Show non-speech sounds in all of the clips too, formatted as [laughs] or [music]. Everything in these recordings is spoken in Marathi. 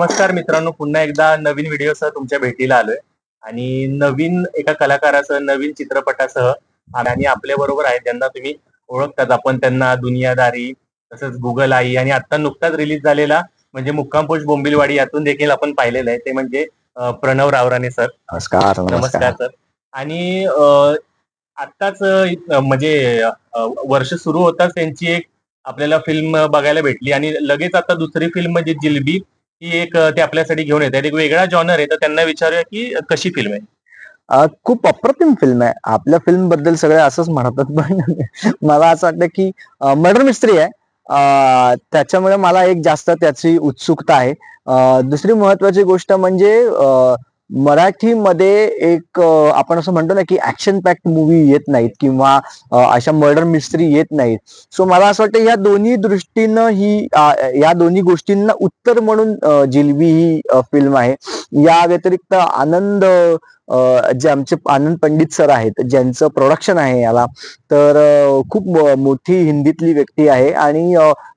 नमस्कार मित्रांनो पुन्हा एकदा नवीन व्हिडिओसह तुमच्या भेटीला आलोय. आणि नवीन एका कलाकारासह नवीन चित्रपटासह आणि आपल्या बरोबर आहेत. ज्यांना तुम्ही ओळखतात. आपण त्यांना दुनियादारी तसंच गुगल आई आणि आता नुकताच रिलीज झालेला म्हणजे मुक्काम पोस्ट बोंबिलवाडी यातून देखील आपण पाहिलेलं आहे. ते म्हणजे प्रणव रावराणे सर. नमस्कार नमस्कार. सर. आणि आत्ताच म्हणजे वर्ष सुरू होताच त्यांची एक आपल्याला फिल्म बघायला भेटली. आणि लगेच आता दुसरी फिल्म म्हणजे जिलबी ही एक ते आपल्यासाठी घेऊन येतात. एक वेगळा जॉनर आहे तर त्यांना विचारूया की कशी फिल्म आहे? खूप अप्रतिम फिल्म आहे. आपल्या फिल्मबद्दल सगळे असंच म्हणतात पण [laughs] मला असं वाटतं की मर्डर मिस्त्री आहे. त्याच्यामुळे मला एक जास्त त्याची उत्सुकता आहे. दुसरी महत्वाची गोष्ट म्हणजे मराठीमध्ये एक आपण असं म्हणतो ना की ऍक्शन पॅक्ट मूवी येत नाहीत किंवा अशा मर्डर मिस्ट्री येत नाहीत. सो मला असं वाटतं या दोन्ही दृष्टीनं ही या दोन्ही गोष्टींना उत्तर म्हणून जिलबी ही फिल्म आहे. या व्यतिरिक्त आनंद जे आमचे आनंद पंडित सर आहेत ज्यांचं प्रोडक्शन आहे याला तर खूप मोठी हिंदीतली व्यक्ती आहे आणि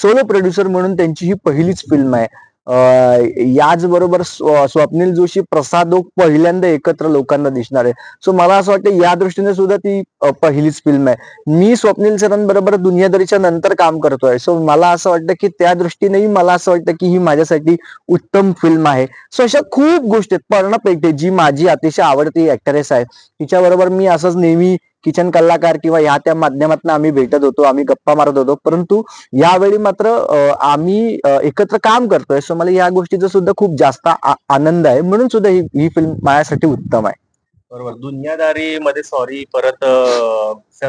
सोलो प्रोड्युसर म्हणून त्यांची ही पहिलीच फिल्म आहे. याचबरोबर स्वप्नील जोशी प्रसादोक पहिल्यांदा एकत्र लोकांना दिसणार आहे. सो मला असं वाटतं या दृष्टीने सुद्धा ती पहिलीच फिल्म आहे. मी स्वप्नील सरांबरोबर दुनियादारीच्या नंतर काम करतोय. सो मला असं वाटतं की त्या दृष्टीनेही मला असं वाटतं की ही माझ्यासाठी उत्तम फिल्म आहे. सो अशा खूप गोष्टी आहेत. पर्ण पेटे जी माझी अतिशय आवडती ऍक्टरेस आहे. तिच्याबरोबर मी असंच नेहमी किचन कलाकार किंवा ह्या त्या माध्यमातून आम्ही भेटत होतो आम्ही गप्पा मारत होतो. परंतु यावेळी मात्र आम्ही एकत्र काम करतोय. सो मला या गोष्टीचा सुद्धा खूप जास्त आनंद आहे. म्हणून सुद्धा ही ही फिल्म माझ्यासाठी उत्तम आहे. बरोबर. दुनियादारी मध्ये सॉरी परत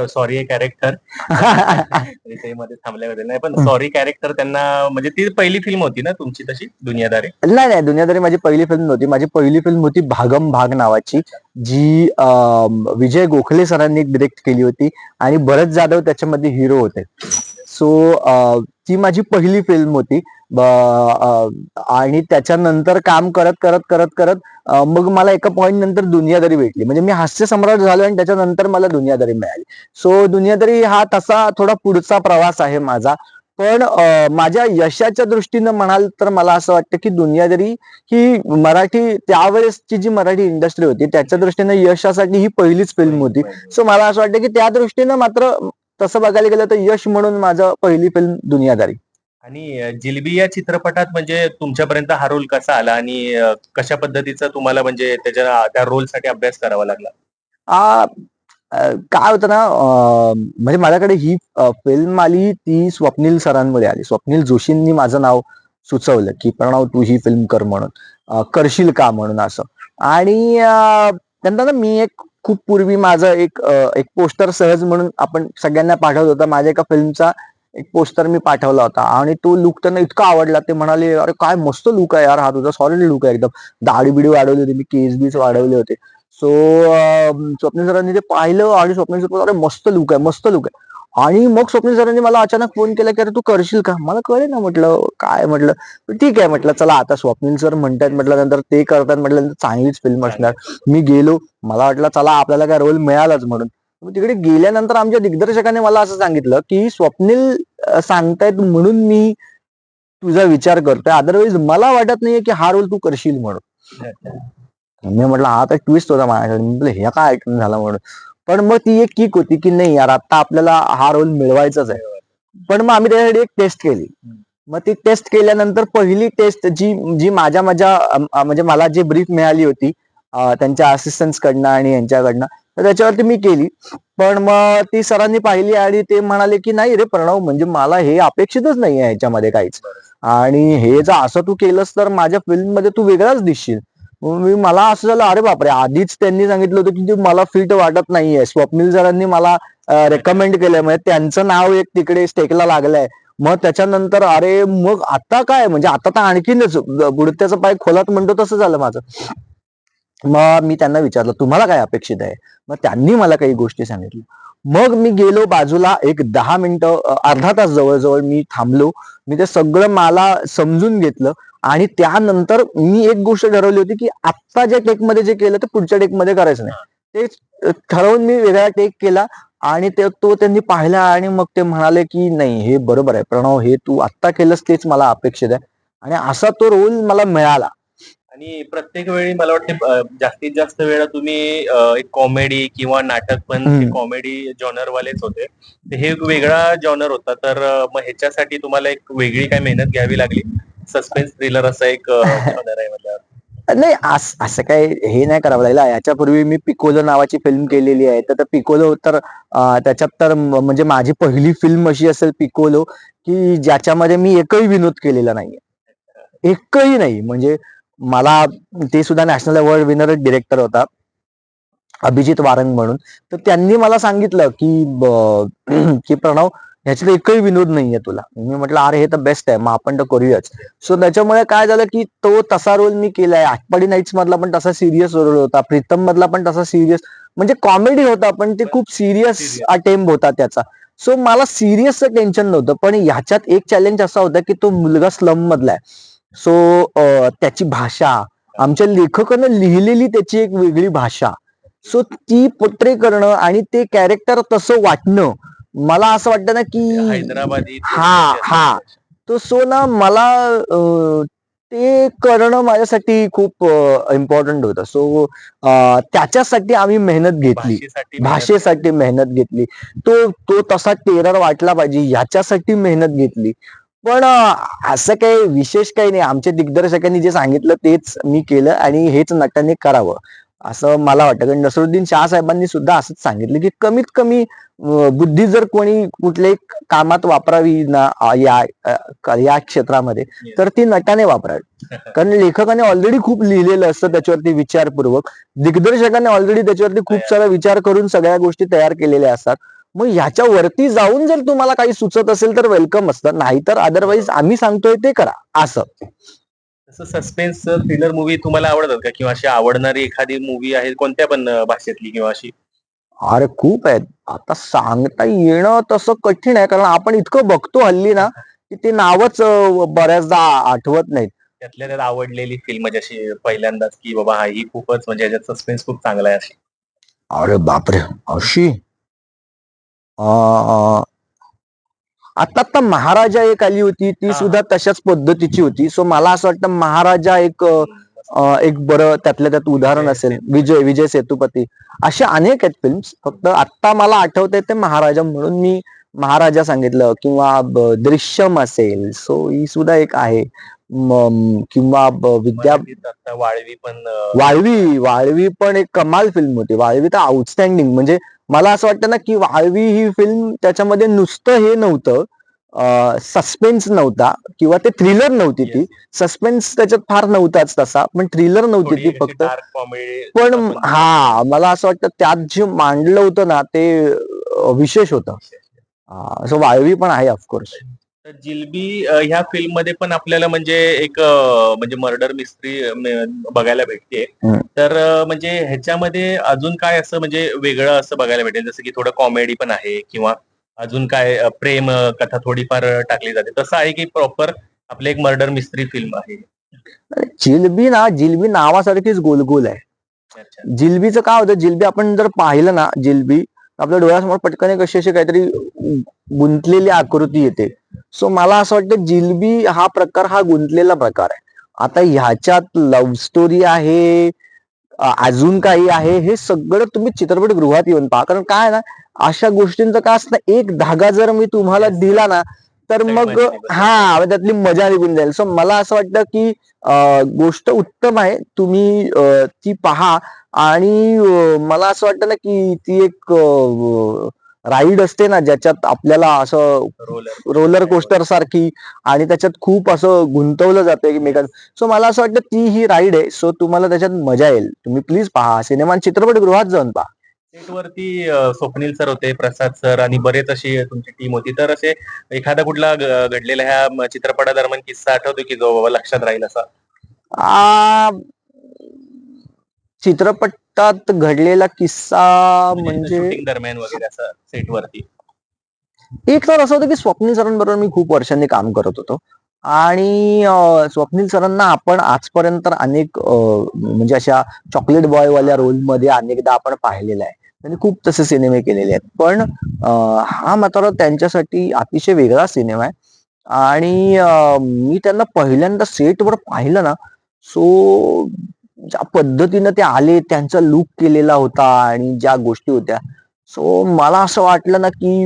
सॉरी कॅरेक्टर [laughs] मध्ये थांबल्या होते नाही पण सॉरी कॅरेक्टर त्यांना म्हणजे ती पहिली फिल्म होती ना तुमची तशी दुनियादारी? नाही नाही दुनियादारी माझी पहिली फिल्म नव्हती. माझी पहिली फिल्म होती भागम भाग नावाची जी विजय गोखले सरांनी डिरेक्ट केली होती. आणि भरत जाधव त्याच्यामध्ये हिरो होते. सो ती माझी पहिली फिल्म होती. आणि त्याच्यानंतर काम करत करत करत करत मग मला एका पॉइंट नंतर दुनियादारी भेटली. म्हणजे मी हास्य सम्राट झालो आणि त्याच्यानंतर मला दुनियादारी मिळाली. सो दुनियादारी हा तसा थोडा पुढचा प्रवास आहे माझा. पण माझ्या यशाच्या दृष्टीनं म्हणाल तर मला असं वाटतं की दुनियादारी ही मराठी त्यावेळेसची जी मराठी इंडस्ट्री होती त्याच्या दृष्टीनं यशासाठी ही पहिलीच फिल्म होती. सो मला असं वाटतं की त्या दृष्टीनं मात्र तसं बघायला गेलं तर यश म्हणून माझं पहिली फिल्म दुनियादारी. आणि जिलबी या चित्रपटात म्हणजे तुमच्यापर्यंत हा रोल कसा आला आणि कशा पद्धतीचा तुम्हाला म्हणजे त्याच्या त्या रोलसाठी अभ्यास करावा लागला? आ, काय होतं ना म्हणजे माझ्याकडे ही फिल्म आली ती स्वप्नील सरांमुळे आली. स्वप्नील जोशींनी माझं नाव सुचवलं की प्रणव तू ही फिल्म कर म्हणून. करशील का म्हणून असं. आणि त्यांना ना मी एक खूप पूर्वी माझं एक एक पोस्टर सहज म्हणून आपण सगळ्यांना पाठवत होता. माझ्या एका फिल्मचा एक पोस्टर मी पाठवला होता. आणि तो लुक त्यांना इतका आवडला ते म्हणाले अरे काय मस्त लुक आहे यार हा तुझा. सॉलिड लुक आहे एकदम. दाढी बिडी वाढवली होती मी केस बीस वाढवले होते. सो स्वप्न सरांनी ते पाहिलं आणि स्वप्न सर अरे मस्त लुक आहे मस्त लुक आहे. आणि मग स्वप्नील सरांनी मला अचानक फोन केला की अरे तू करशील का? मला कळे ना म्हटलं काय? म्हटलं ठीक आहे म्हटलं चला आता स्वप्नील सर म्हणतात म्हटलं नंतर ते करतात म्हटलं चांगलीच फिल्म असणार. मी गेलो मला वाटलं चला आपल्याला काय रोल मिळालाच म्हणून. तिकडे गेल्यानंतर आमच्या दिग्दर्शकाने मला असं सांगितलं की स्वप्नील सांगतायत म्हणून मी तुझा विचार करतोय. अदरवाईज मला वाटत नाहीये की हा रोल तू करशील म्हणून. मी म्हटलं हा तर ट्विस्ट होता माझ्याकडे. म्हटलं हे काय ऐकून झाला म्हणून? पण मग ती एक किक होती की नाही यार आता आपल्याला हा रोल मिळवायचाच आहे. पण मग आम्ही त्यासाठी एक टेस्ट केली. मग ती टेस्ट केल्यानंतर पहिली टेस्ट जी जी माझ्या माझ्या म्हणजे मला जी ब्रीफ मिळाली होती त्यांच्या असिस्टंट कडनं आणि यांच्याकडनं तर त्याच्यावरती मी केली. पण मग ती सरांनी पाहिली आणि ते म्हणाले की नाही रे प्रणव म्हणजे मला हे अपेक्षितच नाही आहे ह्याच्यामध्ये काहीच. आणि हे जर असं तू केलंस तर माझ्या फिल्ममध्ये तू वेगळाच दिसशील. मी मला असं झालं अरे बापरे आधीच त्यांनी सांगितलं होतं की मला फिट वाटत नाहीये. स्वप्नील सरांनी मला रेकमेंड केलंय. म्हणजे त्यांचं नाव एक तिकडे स्टेकला लागलंय. मग त्याच्यानंतर अरे मग आता काय? म्हणजे आता तर आणखीनच बुडत्याचं पाय खोलात म्हणतो तसं झालं माझं. मग मी त्यांना विचारलं तुम्हाला काय अपेक्षित आहे? मग त्यांनी मला काही गोष्टी सांगितल्या. मग मी गेलो बाजूला एक दहा मिनिटं अर्धा तास जवळजवळ मी थांबलो. मी ते सगळं मला समजून घेतलं. आणि त्यानंतर मी एक गोष्ट ठरवली होती की आत्ता ज्या टेकमध्ये जे केलं ते पुढच्या टेकमध्ये करायचं नाही. ते ठरवून मी वेगळा टेक केला आणि ते तो त्यांनी पाहिला आणि मग ते म्हणाले की नाही हे बरोबर आहे. प्रणव हे तू आत्ता केलंस तेच मला अपेक्षित आहे. आणि असा तो रोल मला मिळाला. आणि प्रत्येक वेळी मला वाटते जास्तीत जास्त वेळा तुम्ही एक कॉमेडी किंवा नाटक पण. कॉमेडी जॉनर वालेच होते हे एक वेगळा जॉनर होता. तर मग ह्याच्यासाठी तुम्हाला एक वेगळी काय मेहनत घ्यावी लागली? सस्पेन्स थ्रिलर असं एक जॉनर [laughs] आहे म्हटल्यावर नाही अस- काय हे नाही करावं लागलं. याच्यापूर्वी मी पिकोलो नावाची फिल्म केलेली आहे. तर पिकोलो तर त्याच्यात तर म्हणजे माझी पहिली फिल्म अशी असेल पिकोलो की ज्याच्यामध्ये मी एकही विनोद केलेला नाहीये. एकही नाही. म्हणजे मला ते सुद्धा नॅशनल अवॉर्ड विनर डिरेक्टर होता. अभिजित वारंग म्हणून. तर त्यांनी मला सांगितलं की [clears throat] की प्रणव ह्याच्यात एकही विनोद नाहीये तुला. मी म्हटलं अरे हे तर बेस्ट आहे. मग आपण तर करूयाच. सो त्याच्यामुळे काय झालं की तो तसा रोल मी केलाय. आटपाडी नाईट्स मधला पण तसा सिरियस रोल होता. प्रीतम मधला पण तसा सिरियस म्हणजे कॉमेडी होता पण ते खूप सिरियस. अटेम्प होता त्याचा. सो मला सिरियसचं टेन्शन नव्हतं. पण ह्याच्यात एक चॅलेंज असा होता की तो मुलगा स्लम मधला आहे. सो त्याची भाषा. आमच्या लेखकानं लिहिलेली त्याची एक वेगळी भाषा. सो ती पोट्रे करणं आणि ते कॅरेक्टर तसं वाटणं मला असं वाटतं ना की हैदराबादी हा, हा. तो सो ना मला अं, ते करणं माझ्यासाठी खूप इम्पॉर्टंट होतं. सो त्याच्यासाठी आम्ही मेहनत घेतली. भाषेसाठी भाषेसाठी मेहनत घेतली. तो तो तसा टेरर वाटला पाहिजे ह्याच्यासाठी मेहनत घेतली. पण अं, असं काही विशेष काही नाही. आमच्या दिग्दर्शकांनी जे सांगितलं तेच मी केलं आणि हेच नटाने करावं. असं मला वाटतं. कारण नसरुद्दीन शाह साहेबांनी सुद्धा असंच सांगितलं की कमीत कमी बुद्धी जर कोणी कुठल्याही कामात वापरावी ना या या क्षेत्रामध्ये तर ती नटाने वापरावी. कारण लेखकाने ऑलरेडी खूप लिहिलेलं असतं त्याच्यावरती विचारपूर्वक. दिग्दर्शकाने ऑलरेडी त्याच्यावरती खूप सारा विचार करून सगळ्या गोष्टी तयार केलेल्या असतात. मग ह्याच्यावरती जाऊन जर तुम्हाला काही सुचत असेल तर वेलकम असतं. नाहीतर अदरवाईज आम्ही सांगतोय ते करा. असं. सस्पेन्स थ्रिलर मूवी तुम्हाला आवडतात का? किंवा अशी आवडणारी एखादी मूवी आहे कोणत्या पण भाषेतली किंवा अशी? अरे खूप आहेत. आता सांगता येणं तसं कठीण आहे कारण आपण इतकं बघतो हल्ली ना की ते नावच बऱ्याचदा आठवत नाहीत. त्यातल्या त्यात आवडलेली फिल्म जशी पहिल्यांदाच की बाबा हा ही खूपच म्हणजे याच्यात सस्पेन्स खूप चांगला आहे अशी. अरे बापरे अशी? अं, आता आता महाराजा एक आली होती ती. सुद्धा तशाच पद्धतीची होती. सो मला असं वाटतं महाराजा एक अं, एक बरं त्यातल्या त्यात उदाहरण असेल. विजय विजय सेतुपती. असे अनेक आहेत फिल्म्स फक्त आता मला आठवतंय ते महाराजा म्हणून मी महाराजा सांगितलं किंवा दृश्यम असेल सो ही सुद्धा एक आहे. किंवा विद्या वाळवी पण वाळवी वाळवी पण एक कमाल फिल्म होती. वाळवी तर आउटस्टँडिंग म्हणजे मला असं वाटतं ना की वाळवी ही फिल्म त्याच्यामध्ये नुसतं हे नव्हतं. सस्पेन्स नव्हता. किंवा ते थ्रिलर नव्हती ती. सस्पेन्स त्याच्यात फार नव्हताच तसा. पण थ्रिलर नव्हती ती फक्त. पण हा मला असं वाटतं त्यात जे मांडलं होतं ना ते विशेष होतं. सो वाळवी पण आहे ऑफकोर्स तर जिलबी अ, ह्या फिल्ममध्ये पण आपल्याला म्हणजे एक अ, म्हणजे मर्डर मिस्ट्री बघायला भेटते. हम्म. तर अ, म्हणजे ह्याच्यामध्ये अजून काय असं म्हणजे वेगळं असं बघायला भेटेल? जसं की थोडं कॉमेडी पण आहे किंवा अजून काय अ, प्रेम अ, कथा थोडीफार टाकली जाते. तसं आहे की प्रॉपर आपलं एक मर्डर मिस्ट्री फिल्म आहे. जिलबी ना जिलबी नावासारखीच गोलगोल आहे. अच्छा. जिलबीचं काय होतं जिलबी आपण जर पाहिलं ना जिलबी आपल्या डोळ्यासमोर पटकन एक अशी अशी काहीतरी गुंतलेली आकृती येते. सो मला असं वाटतं जिलबी हा प्रकार हा गुंतलेला प्रकार आहे. आता ह्याच्यात लव्ह स्टोरी आहे अजून काही आहे हे सगळं तुम्ही चित्रपटगृहात येऊन पहा. कारण काय ना अशा गोष्टींचं काय असतं एक धागा जर मी तुम्हाला. दिला ना तर मग हा त्यातली मजा निघून जाईल. सो मला असं वाटतं की गोष्ट उत्तम आहे. तुम्ही ती पहा. आणि मला असं वाटतं ना की ती एक राईड असते ना ज्याच्यात आपल्याला असं रोलर कोस्टर सारखी. आणि त्याच्यात खूप असं गुंतवलं जातं एकमेकांत सो मला असं वाटतं ती ही राईड आहे. सो तुम्हाला त्याच्यात मजा येईल. तुम्ही प्लीज पहा. सिनेमा चित्रपटगृहात जाऊन पहा. वरती स्वप्नील सर होते प्रसाद सर आणि बरेच अशी तुमची टीम होती. तर असे एखादा कुठला घडलेला ह्या चित्रपटादरम्यान किस्सा आठवतो की जो बाबा लक्षात राहील असा? चित्रपटात घडलेला किस्सा म्हणजे शूटिंग दरम्यान वगैरे सेट वरती. एक तर असं होतं की स्वप्नील सरांबरोबर मी खूप वर्षांनी काम करत होतो. आणि स्वप्नील सरांना आपण आजपर्यंत अनेक म्हणजे अशा चॉकलेट बॉय वाल्या रोलमध्ये अनेकदा आपण पाहिलेला आहे. त्यांनी खूप तसे सिनेमे केलेले आहेत. पण हा मात्र त्यांच्यासाठी अतिशय वेगळा सिनेमा आहे. आणि मी त्यांना पहिल्यांदा सेटवर पाहिलं ना सो ज्या पद्धतीनं ते आले त्यांचा लुक केलेला होता आणि ज्या गोष्टी होत्या. सो मला असं वाटलं ना की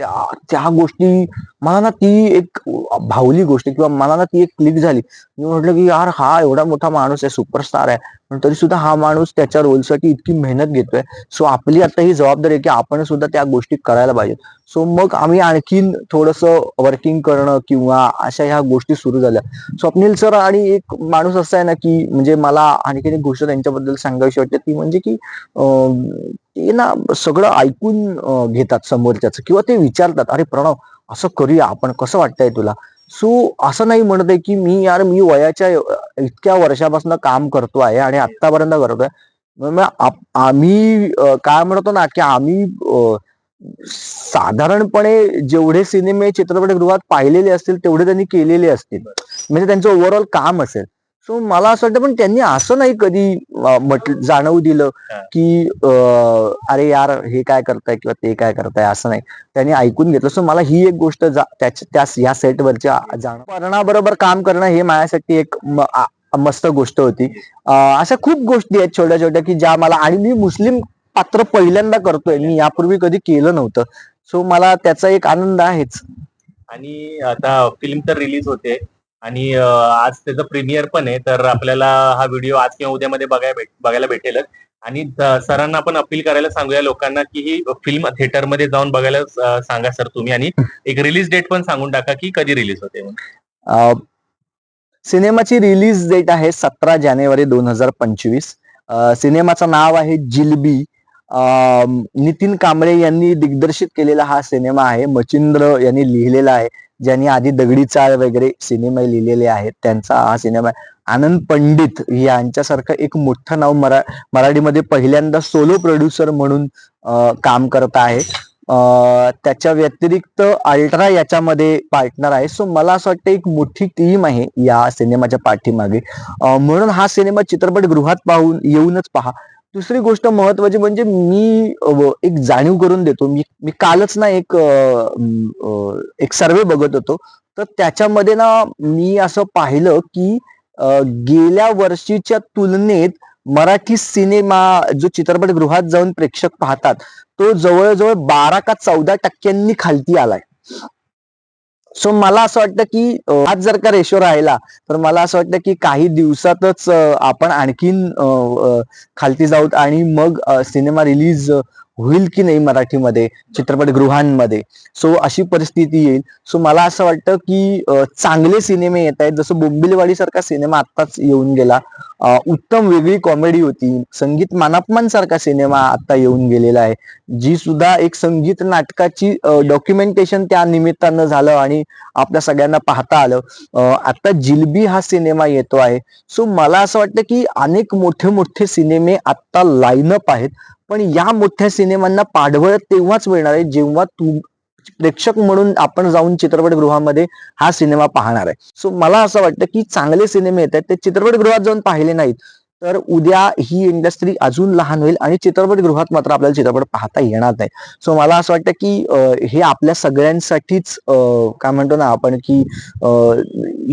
त्या त्या गोष्टी मला ना ती एक भावली गोष्ट किंवा मला ना ती एक क्लिक झाली. मी म्हटलं की यार हा एवढा मोठा माणूस आहे सुपरस्टार आहे. पण तरी सुद्धा हा माणूस त्याच्या रोलसाठी इतकी मेहनत घेतोय. सो आपली आता ही जबाबदारी आहे की आपण सुद्धा त्या गोष्टी करायला पाहिजेत. सो मग आम्ही आणखीन थोडस वर्किंग करणं किंवा अशा ह्या गोष्टी सुरू झाल्या. स्वप्नील सर आणि एक माणूस असा आहे ना की म्हणजे मला आणखीन एक गोष्ट त्यांच्याबद्दल सांगायची वाटते. ती म्हणजे की ते ना सगळं ऐकून घेतात समोरच्याचं किंवा ते विचारतात अरे प्रणव असं करूया आपण कसं वाटतंय तुला? सो असं नाही म्हणत आहे की मी यार मी वयाच्या इतक्या वर्षापासून काम करतो आहे आणि आतापर्यंत करतोय. आम्ही काय म्हणतो ना की आम्ही साधारणपणे जेवढे सिनेमे चित्रपटगृहात पाहिलेले असतील तेवढे त्यांनी केलेले असतील. म्हणजे त्यांचं ओव्हरऑल काम असेल. सो मला असं वाटतं पण त्यांनी असं नाही कधी म्हटलं जाणवू दिलं की अरे यार हे काय करताय किंवा ते काय करताय असं नाही. त्यांनी ऐकून घेतलं. सो मला ही एक गोष्ट त्या या सेटवरच्या जाण बरोबर काम करणं हे माझ्यासाठी एक मस्त गोष्ट होती. अशा खूप गोष्टी आहेत छोट्या छोट्या की ज्या मला आणि मी मुस्लिम पात्र पहिल्यांदा करतोय. मी यापूर्वी कधी केलं नव्हतं. सो मला त्याचा एक आनंद आहेच. आणि आता फिल्म तर रिलीज होते. आणि आज त्याचं प्रीमियर पण आहे तर आपल्याला हा व्हिडिओ आज किंवा उद्यामध्ये बघायला भेट बघायला भेटेलच. आणि सरांना आपण अपील करायला सांगूया लोकांना की ही फिल्म थिएटरमध्ये जाऊन बघायला सांगा सर तुम्ही. आणि एक रिलीज डेट पण सांगून टाका की कधी रिलीज होते अ, सिनेमाची रिलीज डेट आहे सतरा जानेवारी दोन हजार पंचवीस. सिनेमाचं नाव आहे जिलबी. नितीन कांबळे यांनी दिग्दर्शित केलेला हा सिनेमा आहे. मचिंद्र यांनी लिहिलेला आहे. ज्यांनी आधी दगडी चाळ वगैरे सिनेमे लिहिलेले आहेत त्यांचा हा सिनेमा आहे. आनंद पंडित यांच्यासारखं एक मोठं नाव मरा मराठीमध्ये पहिल्यांदा सोलो प्रोड्युसर म्हणून काम करत आहे. त्याच्या व्यतिरिक्त अल्ट्रा याच्यामध्ये पार्टनर आहे. सो मला असं वाटतं एक मोठी टीम आहे या सिनेमाच्या पाठीमागे. म्हणून हा सिनेमा चित्रपटगृहात पाहून येऊनच पहा. दुसरी गोष्ट महत्वाची म्हणजे मी एक जाणीव करून देतो. मी मी कालच ना एक एक सर्वे बघत होतो. तर त्याच्यामध्ये ना मी असं पाहिलं की गेल्या वर्षीच्या तुलनेत मराठी सिनेमा जो चित्रपटगृहात जाऊन प्रेक्षक पाहतात तो जवळजवळ बारा का चौदा टक्क्यांनी खालती आलाय. सो मला असं वाटतं की आज जर का रेशो राहिला तर मला असं वाटतं की काही दिवसातच आपण आणखीन खालती जाऊत आणि मग सिनेमा रिलीज होईल की नाही मराठीमध्ये चित्रपटगृहांमध्ये? सो अशी परिस्थिती येईल. सो मला असं वाटतं की चांगले सिनेमे येत आहेत. जसं बोंबिलवाडी सारखा सिनेमा आत्ताच येऊन गेला. उत्तम वेगळी कॉमेडी होती. संगीत मानापमान सारखा सिनेमा आता येऊन गेलेला आहे. जी सुद्धा एक संगीत नाटकाची डॉक्युमेंटेशन त्या निमित्तानं झालं आणि आपल्या सगळ्यांना पाहता आलं. आता जिलबी हा सिनेमा येतो आहे. सो मला असं वाटतं की अनेक मोठे मोठे सिनेमे आता लाईनअप आहेत. पण या मोठ्या सिनेमांना पाठबळ तेव्हाच मिळणार आहे जेव्हा तू प्रेक्षक म्हणून आपण जाऊन चित्रपटगृहामध्ये हा सिनेमा पाहणार आहे. सो मला असं वाटतं की चांगले सिनेमे येत आहेत ते चित्रपटगृहात जाऊन पाहिले नाहीत. तर उद्या ही इंडस्ट्री अजून लहान होईल आणि चित्रपटगृहात मात्र आपल्याला चित्रपट पाहता येणार नाही. सो मला असं वाटतं की हे आपल्या सगळ्यांसाठीच काय म्हणतो ना आपण की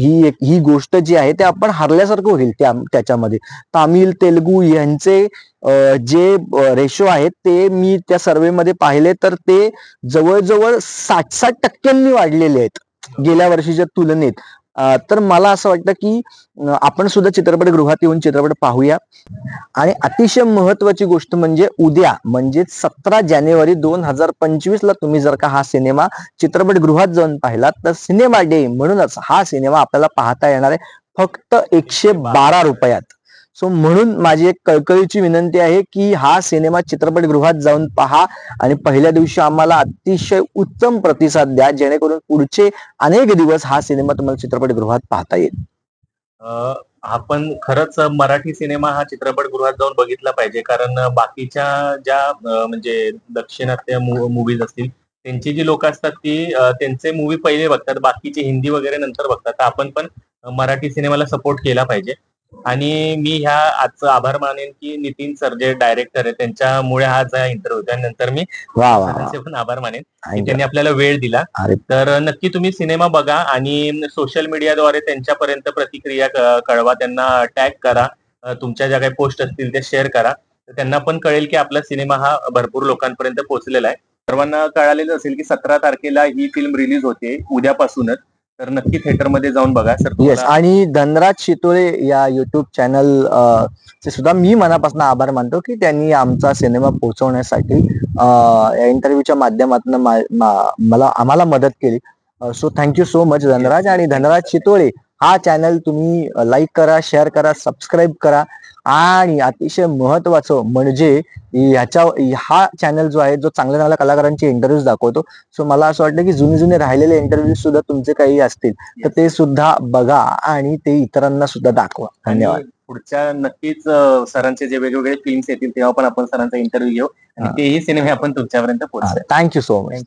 ही एक ही गोष्ट जी आहे ते आपण हरल्यासारखं होईल त्या त्याच्यामध्ये. तामिळ तेलगू यांचे जे रेशो आहेत ते मी त्या सर्वेमध्ये पाहिले तर ते जवळजवळ साठ साठ टक्क्यांनी वाढलेले आहेत गेल्या वर्षीच्या तुलनेत. तर मला असं वाटतं की आपण सुद्धा चित्रपटगृहात येऊन चित्रपट पाहूया. आणि अतिशय महत्वाची गोष्ट म्हणजे उद्या म्हणजे सतरा जानेवारी दोन हजार पंचवीस ला तुम्ही जर का हा सिनेमा चित्रपटगृहात जाऊन पाहिला तर सिनेमा डे म्हणूनच हा सिनेमा आपल्याला पाहता येणार आहे. फक्त एकशे बारा रुपयात. सो म्हणून माझी एक कळकळीची विनंती आहे की हा सिनेमा चित्रपटगृहात जाऊन पहा आणि पहिल्या दिवशी आम्हाला अतिशय उत्तम प्रतिसाद द्या जेणेकरून पुढचे अनेक दिवस हा सिनेमा तुम्हाला चित्रपटगृहात पाहता येईल. आपण खरंच मराठी सिनेमा हा चित्रपटगृहात जाऊन बघितला पाहिजे कारण बाकीच्या ज्या म्हणजे दक्षिणात्य मूवीज असतील त्यांची जी लोक असतात ती त्यांचे मूवी पहिले बघतात बाकीचे हिंदी वगैरे नंतर बघतात. तर आपण पण मराठी सिनेमाला सपोर्ट केला पाहिजे. आणि मी ह्या आजचं आभार मानेन की नितीन सर जे डायरेक्टर आहे त्यांच्यामुळे हा जो इंटरव्ह्यू त्यानंतर मी वा वा वा. सरांचे पण आभार मानेन की. त्यांनी आपल्याला वेळ दिला. अरे. तर नक्की तुम्ही सिनेमा बघा आणि सोशल मीडियाद्वारे त्यांच्यापर्यंत प्रतिक्रिया क- कळवा. त्यांना टॅग करा. अ, तुमच्या ज्या काही पोस्ट असतील ते शेअर करा. तर त्यांना पण कळेल की आपला सिनेमा हा भरपूर लोकांपर्यंत पोहोचलेला आहे. सर्वांना कळालेलं असेल की सतरा तारखेला ही फिल्म रिलीज होते उद्यापासूनच. तर नक्की थिएटरमध्ये जाऊन बघा सर येस आणि धनराज शितोळे या युट्यूब चॅनल चे सुद्धा मी मनापासून आभार मानतो की त्यांनी आमचा सिनेमा पोहोचवण्यासाठी या इंटरव्ह्यूच्या माध्यमातून मला आम्हाला मदत केली. So thank you so much Dhanraj आणि धनराज शितोळे. हा चॅनल तुम्ही लाईक करा शेअर करा सबस्क्राईब करा. आणि अतिशय महत्वाचं म्हणजे ह्याच्या हा चॅनल जो आहे जो चांगल्या चांगल्या कलाकारांचे इंटरव्ह्यूज दाखवतो. सो मला असं वाटतं की जुने जुने राहिलेले इंटरव्ह्यू सुद्धा तुमचे काही असतील. तर ते सुद्धा बघा आणि ते इतरांना सुद्धा दाखवा. धन्यवाद. पुढच्या नक्कीच सरांचे जे वेगवेगळे फिल्म्स येतील तेव्हा पण आपण सरांचा इंटरव्ह्यू घेऊ. आणि. तेही सिनेमे आपण तुमच्यापर्यंत पोहोचू थँक्यू सो मच